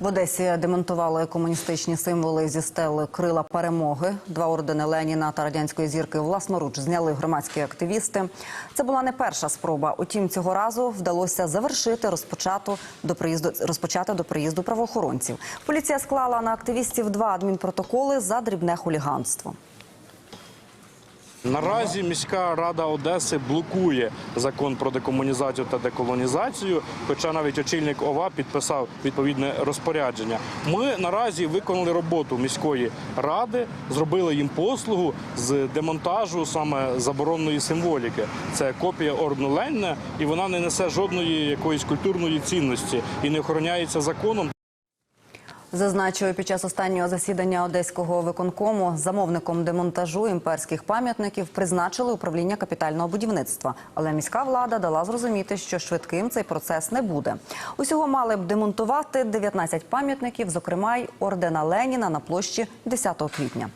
В Одесі демонтували комуністичні символи зі стели крила перемоги. Два ордени Леніна та радянської зірки власноруч зняли громадські активісти. Це була не перша спроба. Утім, цього разу вдалося завершити розпочату до приїзду розпочати до приїзду правоохоронців. Поліція склала на активістів два адмінпротоколи за дрібне хуліганство. Наразі міська рада Одеси блокує закон про декомунізацію та деколонізацію. Хоча навіть очільник ОВА підписав відповідне розпорядження. Ми наразі виконали роботу міської ради, зробили їм послугу з демонтажу саме заборонної символіки. Це копія ордену Леніна, і вона не несе жодної якоїсь культурної цінності і не охороняється законом. Зазначую, під час останнього засідання одеського виконкому замовником демонтажу імперських пам'ятників призначили управління капітального будівництва. Але міська влада дала зрозуміти, що швидким цей процес не буде. Усього мали б демонтувати 19 пам'ятників, зокрема й ордена Леніна на площі 10 квітня.